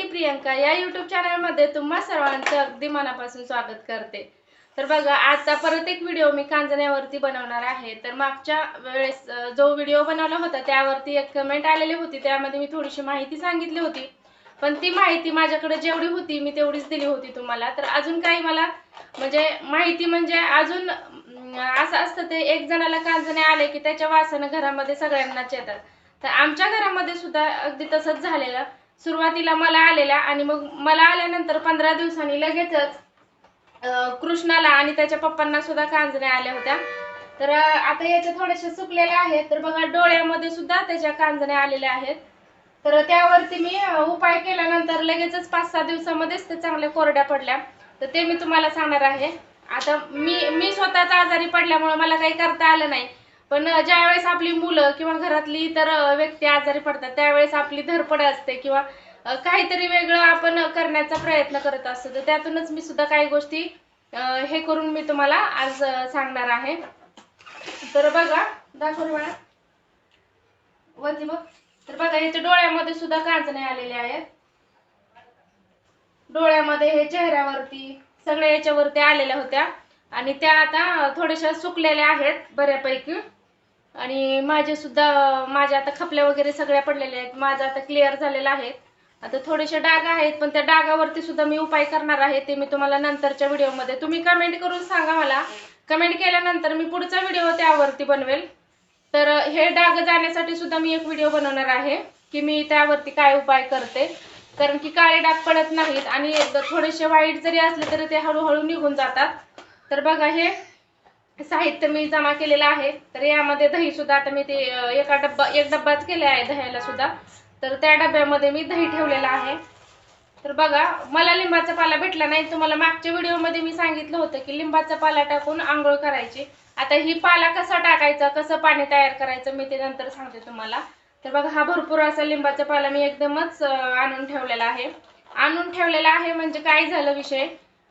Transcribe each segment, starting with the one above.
माझ्या मराठी प्रियंका या युट्यूब चॅनलमध्ये तुम्हा सर्वांचं अगदी मनापासून स्वागत करते. तर बघा आजचा परत एक व्हिडिओ मी कांजण्यावरती बनवणार आहे. तर मागच्या वेळेस जो व्हिडिओ बनवला होता त्यावरती एक कमेंट आलेली होती. त्यामध्ये मी थोडीशी माहिती सांगितली होती. पण ती माहिती माझ्याकडे जेवढी होती मी तेवढीच दिली होती तुम्हाला. तर अजून काही मला म्हणजे माहिती म्हणजे अजून असं असतं ते एक जणाला कांजणे आले की त्याच्या वासानं घरामध्ये सगळ्यांनाच येतात. तर आमच्या घरामध्ये सुद्धा अगदी तसंच झालेलं. सुरुवातीला मला आलेल्या आणि मग मला आल्यानंतर पंधरा दिवसांनी लगेचच कृष्णाला आणि त्याच्या पप्पांना सुद्धा कांजण्या आल्या होत्या. तर आता याच्या थोड्याशा सुकलेल्या आहेत. तर बघा डोळ्यामध्ये सुद्धा त्याच्या कांजण्या आलेल्या आहेत. तर त्यावरती मी उपाय केल्यानंतर लगेचच पाच सहा दिवसामध्येच ते चांगल्या कोरड्या पडल्या. तर ते मी तुम्हाला सांगणार आहे. आता मी मी स्वतःच आजारी पडल्यामुळे मला काही करता आलं नाही. पण ज्यावेळेस आपली मुलं किंवा घरातली इतर व्यक्ती आजारी पडतात त्यावेळेस आपली धडपड असते किंवा काहीतरी वेगळं आपण करण्याचा प्रयत्न करत असतो. तर त्यातूनच मी सुद्धा काही गोष्टी हे करून मी तुम्हाला आज सांगणार आहे. तर बघा दाखव मला. वरती बघ. तर बघा याच्या डोळ्यामध्ये सुद्धा कांचण्या आलेल्या आहेत. डोळ्यामध्ये हे चेहऱ्यावरती सगळ्या याच्यावरती आलेल्या होत्या. आणि त्या आता थोड्याशा सुकलेल्या आहेत बऱ्यापैकी. आणि माझे सुद्धा माझ्या आता खपल्या वगैरे सगळ्या पडलेल्या आहेत. माझं आता क्लिअर झालेलं आहे. आता थोडेसे डाग आहेत पण त्या डागावरती सुद्धा मी उपाय करणार आहे ते मी तुम्हाला नंतरच्या व्हिडिओमध्ये तुम्ही कमेंट करून सांगा मला. कमेंट केल्यानंतर मी पुढचा व्हिडिओ त्यावरती बनवेल. तर हे डाग जाण्यासाठी सुद्धा मी एक व्हिडिओ बनवणार आहे की मी त्यावरती काय उपाय करते. कारण की काळे डाग पडत नाहीत आणि थोडेसे वाईट जरी असले तरी ते हळूहळू निघून जातात. तर बघा हे साहित्य मी जमा केलेलं आहे. तर यामध्ये दही सुद्धा आता मी ते एका डब्बा एक डब्बाच केले आहे दह्याला सुद्धा. तर त्या डब्यामध्ये मी दही ठेवलेलं आहे. तर बघा मला लिंबाचा पाला भेटला नाही. तुम्हाला मागच्या व्हिडिओमध्ये मी सांगितलं होतं की लिंबाचा पाला टाकून आंघोळ करायची. आता ही पाला कसा टाकायचा कसं पाणी तयार करायचं मी ते नंतर सांगते तुम्हाला. तर बघा हा भरपूर असा लिंबाचा पाला मी एकदमच आणून ठेवलेला आहे. आणून ठेवलेला आहे म्हणजे काय झालं विषय?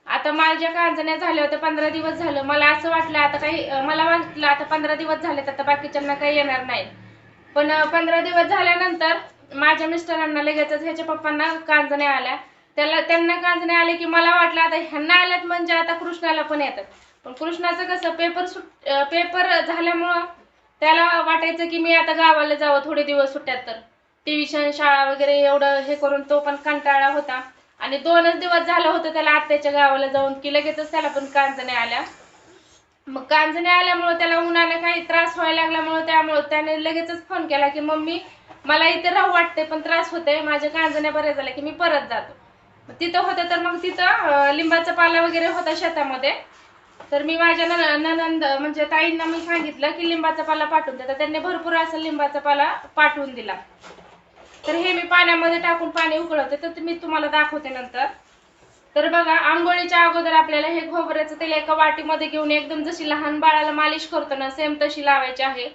आता माझ्या कांजण्या झाल्या होत्या पंधरा दिवस झालं. मला असं वाटलं आता काही मला वाटलं आता पंधरा दिवस झालेत आता बाकीच्यांना काही येणार नाही. पण पंधरा दिवस झाल्यानंतर माझ्या मिस्टरांना लगेचच ह्याच्या पप्पांना कांजण्या आल्या. त्याला त्यांना कांजण्या आले की मला वाटलं आता ह्यांना आल्यात म्हणजे आता कृष्णाला पण येतात. पण कृष्णाचं कसं पेपर सुट पेपर झाल्यामुळं त्याला वाटायचं की मी आता गावाला जावं थोडे दिवस सुट्ट्यात तर. ट्युशन शाळा वगैरे एवढं हे करून तो पण कंटाळा होता. आणि दोनच दिवस झालं होतं त्याला आत्याच्या गावाला जाऊन की लगेचच त्याला पण कांजण्या आल्या. मग कांजण्या आल्यामुळं त्याला उन्हाने काही त्रास व्हायला लागल्यामुळं त्यामुळं त्याने लगेचच फोन केला की मम्मी मला इथे राहू वाटते पण त्रास होते माझ्या कांजण्या बऱ्या झाल्या की मी परत जातो. तिथं होतं तर मग तिथं लिंबाचा पाला वगैरे होता शेतामध्ये. तर मी माझ्या नन- ननंद म्हणजे ताईंना मी सांगितलं की लिंबाचा पाला पाठवून द्या तर त्यांनी भरपूर असं लिंबाचा पाला पाठवून दिला. तर हे मी पाण्यामध्ये टाकून पाणी उकळवते. तर मी तुम्हाला दाखवते नंतर. तर बघा आंघोळीच्या अगोदर आपल्याला हे खोबऱ्याचं तेल एका वाटीमध्ये घेऊन एकदम जशी लहान बाळाला मालिश करतो ना सेम तशी लावायची आहे.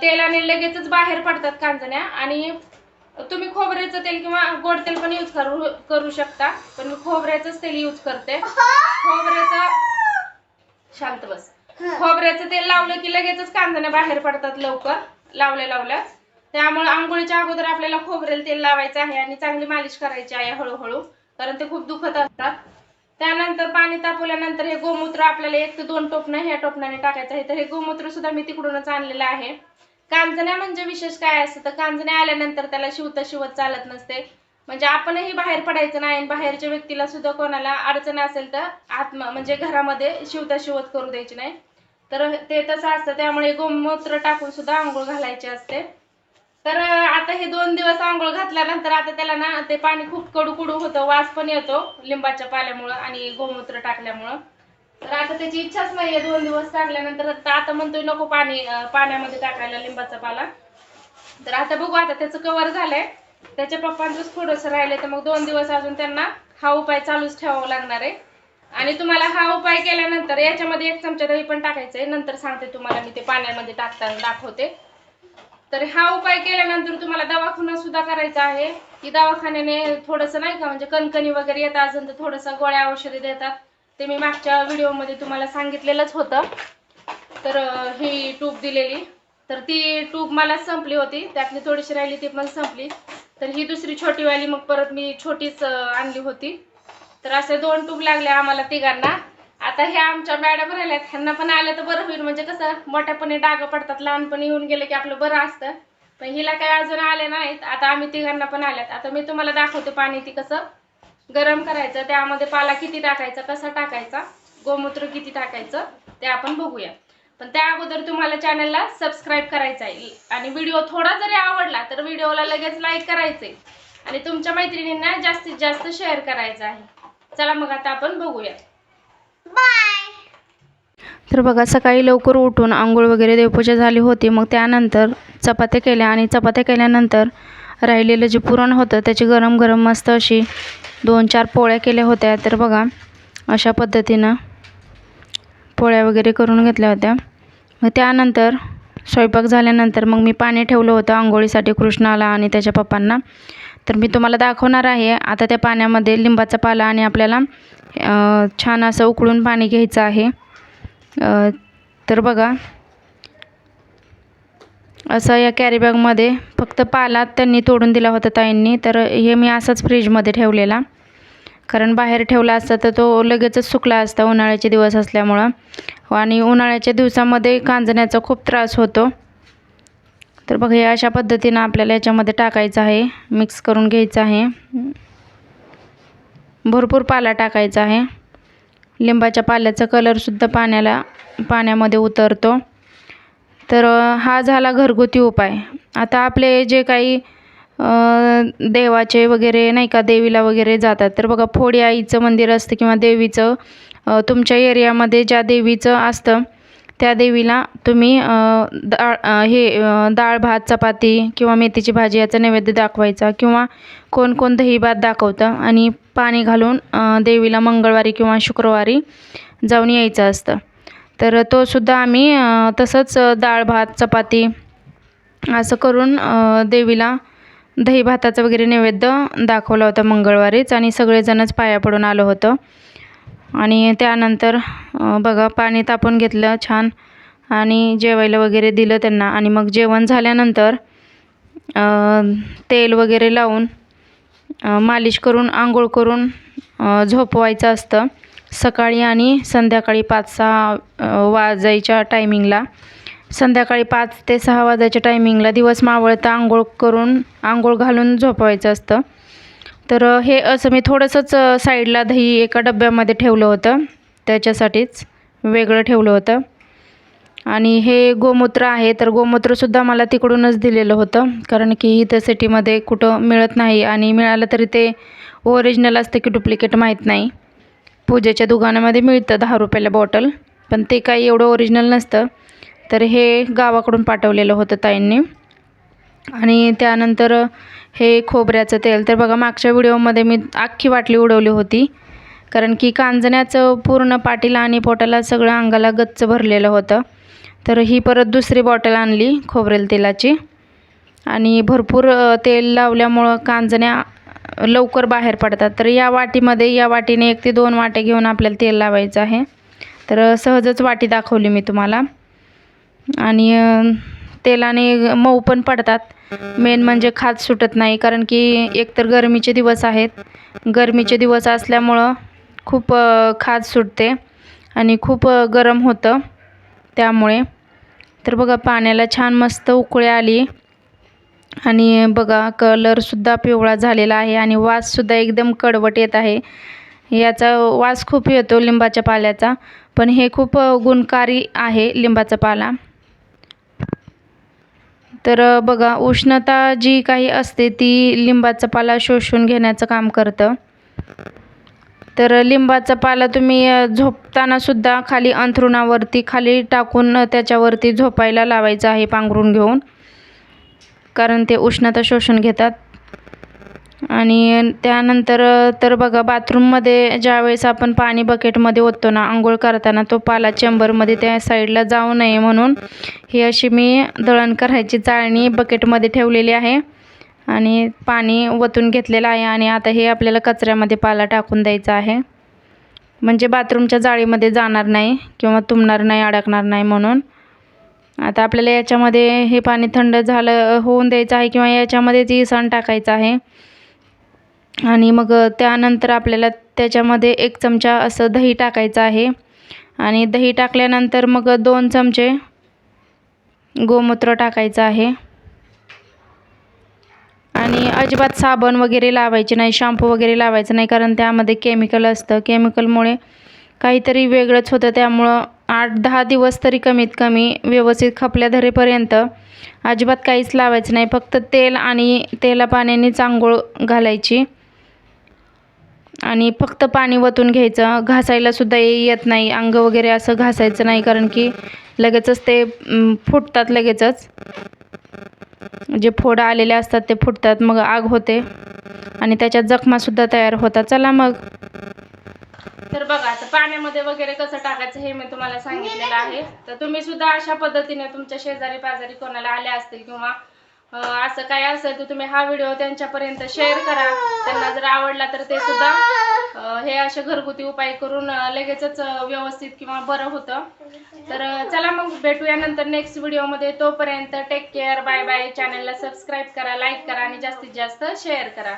तेलाने लगेचच बाहेर पडतात कांजण्या आणि तुम्ही खोबऱ्याचं तेल किंवा गोड तेल पण यूज करू करू शकता. पण मी खोबऱ्याचंच तेल यूज करते. खोबऱ्याचं शांत बस. खोबऱ्याचं तेल लावलं की लगेचच कांजण्या बाहेर पडतात लवकर लावल्या लावल्याच त्यामुळे आंघोळीच्या अगोदर आपल्याला खोबरेल तेल लावायचं आहे आणि चांगली मालिश करायची आहे हळूहळू कारण ते खूप दुखत असतात. त्यानंतर पाणी तापवल्यानंतर हे गोमूत्र आपल्याला एक ते दोन टोपणं ह्या टोपणाने टाकायचं आहे. तर हे गोमूत्र सुद्धा मी तिकडूनच आणलेलं आहे. कांजण्या म्हणजे विशेष काय असतं? तर कांजण्या आल्यानंतर त्याला शिवता शिवत चालत नसते. म्हणजे आपणही बाहेर पडायचं नाही आणि बाहेरच्या व्यक्तीला सुद्धा कोणाला अडचण असेल तर आत्म म्हणजे घरामध्ये शिवता शिवत करू द्यायची नाही. तर ते तसं असतं. त्यामुळे गोमूत्र टाकून सुद्धा आंघोळ घालायची असते. तर आता हे दोन दिवस आंघोळ घातल्यानंतर आता त्याला ना ते पाणी खूप कडू कडू होतं वास पण येतो लिंबाच्या पाल्यामुळं आणि गोमूत्र टाकल्यामुळं. तर आता त्याची इच्छाच नाहीये दोन दिवस टाकल्यानंतर आता म्हणतोय नको पाणी पाण्यामध्ये टाकायला लिंबाचा पाला. तर आता बघू आता त्याचं कवर झालंय. त्याच्या पप्पांचंच थोडंसं राहिलंय तर मग दोन दिवस अजून त्यांना हा उपाय चालूच ठेवावा लागणार आहे. आणि तुम्हाला हा उपाय केल्यानंतर याच्यामध्ये एक चमचा दही पण टाकायचं आहे नंतर सांगते तुम्हाला मी ते पाण्यामध्ये टाकताना दाखवते. तर हा उपाय केल्यानंतर तुम्हाला दवाखाना सुद्धा करायचा आहे. की दवाखान्याने थोडंसं नाही का म्हणजे कणकणी वगैरे येत असेल तर थोडंसं गोळ्या औषधे देतात. ते मी मागच्या व्हिडिओमध्ये तुम्हाला सांगितलेलंच होतं. तर ही ट्यूब दिलेली. तर ती ट्यूब मला संपली होती. त्यातली थोडीशी राहिली ती पण संपली. तर ही दुसरी छोटीवाली मग परत मी छोटीच आणली होती. तर असे दोन टूब लागले आम्हाला तिघांना. आता ह्या आमच्या मॅडम राहिल्यात. ह्यांना पण आलं तर बरं होईल. म्हणजे कसं मोठ्यापणी डाग पडतात लहानपणी येऊन गेले की आपलं बरं असतं. पण हिला काही अजून आले नाहीत. आता आम्ही तिघांना पण आल्यात. आता मी तुम्हाला दाखवते पाणी ती कसं गरम करायचं त्यामध्ये पाला किती टाकायचा कसा टाकायचा गोमूत्र किती टाकायचं ते आपण बघूया. पण त्या अगोदर तुम्हाला चॅनलला सबस्क्राईब करायचं आहे. आणि व्हिडिओ थोडा जरी आवडला तर व्हिडिओला लगेच लाईक करायचे. आणि तुमच्या मैत्रिणींना जास्तीत जास्त शेअर करायचं आहे. चला मग आता आपण बघूया. तर बघा सकाळी लवकर उठून आंघोळ वगैरे देवपूजा झाली होती. मग त्यानंतर चपात्या केल्या आणि चपात्या केल्यानंतर राहिलेलं जे पुरण होतं त्याची गरम गरम मस्त अशी दोन चार पोळ्या केल्या होत्या. तर बघा अशा पद्धतीनं पोळ्या वगैरे करून घेतल्या होत्या. मग त्यानंतर स्वयंपाक झाल्यानंतर मग मी पाणी ठेवलं होतं. आंघोळीसाठी कृष्णाला आणि त्याच्या पप्पांना. तर मी तुम्हाला दाखवणार आहे. आता त्या पाण्यामध्ये लिंबाचा पाला आणि आपल्याला छान असं उकळून पाणी घ्यायचं आहे. तर बघा. असं या कॅरीबॅगमध्ये फक्त पाला त्यांनी तोडून दिला होता ताईंनी. तर हे मी असाच फ्रीजमध्ये ठेवलेला. कारण बाहेर ठेवला असता तर तो लगेचच सुकला असता उन्हाळ्याचे दिवस असल्यामुळं. आणि उन्हाळ्याच्या दिवसामध्ये कांजण्याचा खूप त्रास होतो. तर बघा हे अशा पद्धतीनं आपल्याला याच्यामध्ये टाकायचं आहे. मिक्स करून घ्यायचं आहे. भरपूर पाला टाकायचा आहे. लिंबाच्या पाल्याचा कलरसुद्धा पाण्याला पाण्यामध्ये उतरतो. तर हा झाला घरगुती उपाय. आता आपले जे काही देवाचे वगैरे नाही का देवीला वगैरे जातात. तर बघा फोडी आईचं मंदिर असतं किंवा देवीचं तुमच्या एरियामध्ये ज्या देवीचं असतं त्या देवीला तुम्ही डाळ हे डाळ भात चपाती किंवा मेथीची भाजी याचा नैवेद्य दाखवायचा किंवा कोण कोण दही भात दाखवतं आणि पाणी घालून देवीला मंगळवारी किंवा शुक्रवारी जाऊन यायचं असतं. तर तो सुद्धा आम्ही तसंच डाळ भात चपाती असं करून देवीला दही भाताचं वगैरे नैवेद्य दाखवला होता मंगळवारीच आणि सगळेजणच पाया पडून आलं होतं. आणि त्यानंतर बघा पाणी तापून घेतलं छान. आणि जेवायला वगैरे दिलं त्यांना. आणि मग जेवण झाल्यानंतर तेल वगैरे लावून मालिश करून आंघोळ करून झोपवायचं असतं. सकाळी आणि संध्याकाळी पाच सहा वाजायच्या टायमिंगला संध्याकाळी पाच ते सहा वाजायच्या टायमिंगला दिवस मावळता आंघोळ करून आंघोळ घालून झोपवायचं असतं. तर हे असं मी थोडंसंच साईडला दही एका डब्यामध्ये ठेवलं होतं. त्याच्यासाठीच वेगळं ठेवलं होतं. आणि हे गोमूत्र आहे तर गोमूत्रसुद्धा मला तिकडूनच दिलेलं होतं. कारण की इथं सिटीमध्ये कुठं मिळत नाही आणि मिळालं तरी ते ओरिजिनल असतं की डुप्लिकेट माहीत नाही. पूजेच्या दुकानामध्ये मिळतं दहा रुपयाला बॉटल पण ते काही एवढं ओरिजिनल नसतं. तर हे गावाकडून पाठवलेलं होतं ताईंनी. आणि त्यानंतर हे खोबऱ्याचं तेल. तर बघा मागच्या व्हिडिओमध्ये मी अख्खी बाटली उडवली होती. कारण की कांजण्याचं पूर्ण पाटीला आणि पोटाला सगळं अंगाला गच्च भरलेलं होतं. तर ही परत दुसरी बॉटल आणली खोबरेल तेलाची. आणि भरपूर तेल लावल्यामुळं कांजण्या लवकर बाहेर पडतात. तर या वाटीमध्ये या वाटीने एक ते दोन वाटे घेऊन आपल्याला तेल लावायचं आहे. तर सहजच वाटी दाखवली मी तुम्हाला. आणि तेलाने मऊ पण पडतात. मेन म्हणजे खाज सुटत नाही कारण की एकतर गरमीचे दिवस आहेत. गरमीचे दिवस असल्यामुळं खूप खाज सुटते आणि खूप गरम होतं. त्यामुळे तर बघा पाण्याला छान मस्त उकळी आली. आणि बघा कलरसुद्धा पिवळा झालेला आहे आणि वाससुद्धा एकदम कडवट येत आहे. याचा वास खूप येतो लिंबाच्या पाल्याचा पण हे खूप गुणकारी आहे लिंबाचा पाला. तर बघा उष्णता जी काही असते ती लिंबाचा पाला शोषून घेण्याचं काम करतं. तर लिंबाचा पाला तुम्ही झोपतानासुद्धा खाली अंथरुणावरती खाली टाकून त्याच्यावरती झोपायला लावायचं आहे पांघरून घेऊन. कारण ते उष्णता शोषून घेतात. आणि त्यानंतर तर बघा बाथरूममध्ये ज्यावेळेस आपण पाणी बकेटमध्ये ओततो ना आंघोळ करताना तो पाला चेंबरमध्ये त्या साईडला जाऊ नये म्हणून ही अशी मी दळण करायची चाळणी बकेटमध्ये ठेवलेली आहे. आणि पाणी ओतून घेतलेलं आहे आणि आता हे आपल्याला कचऱ्यामध्ये पाला टाकून द्यायचा आहे. म्हणजे बाथरूमच्या जाळीमध्ये जाणार नाही किंवा तुंबणार नाही अडकणार नाही म्हणून. आता आपल्याला याच्यामध्ये हे पाणी थंड झालं होऊन द्यायचं आहे किंवा याच्यामध्ये ती सण टाकायचं आहे. आणि मग त्यानंतर आपल्याला त्याच्यामध्ये एक चमचा असं दही टाकायचं आहे. आणि दही टाकल्यानंतर मग दोन चमचे गोमूत्र टाकायचं आहे. आणि अजिबात साबण वगैरे लावायचे नाही शॅम्पू वगैरे लावायचं नाही कारण त्यामध्ये केमिकल असतं. केमिकलमुळे काहीतरी वेगळंच होतं. त्यामुळं आठ दहा दिवस तरी कमीत कमी व्यवस्थित खपल्या धरेपर्यंत अजिबात काहीच लावायचं नाही. फक्त तेल आणि तेला पाण्याने चांगोळ घालायची. आणि फक्त पाणी वतून घ्यायचं. घासायलासुद्धा येत नाही. अंग वगैरे असं घासायचं नाही कारण की लगेचच ते फुटतात लगेचच. जे फोड आलेले असतात ते फुटतात मग आग होते. आणि त्याच्यात जखमासुद्धा तयार होतात. चला मग. तर बघा आता पाण्यामध्ये वगैरे कसं टाकायचं हे मी तुम्हाला सांगितलेलं आहे. तर तुम्ही सुद्धा अशा पद्धतीने तुमच्या शेजारी पाजारी कोणाला आल्या असतील किंवा असं काय असेल तर तुम्ही हा व्हिडिओ त्यांच्यापर्यंत शेअर करा. त्यांना जर आवडला तर ते सुद्धा हे असे घरगुती उपाय करून लगेचच व्यवस्थित किंवा बरं होतं. तर चला मग भेटूया नंतर नेक्स्ट व्हिडिओमध्ये तोपर्यंत टेक केअर बाय बाय चॅनलला सबस्क्राईब करा लाईक करा आणि जास्तीत जास्त शेअर करा.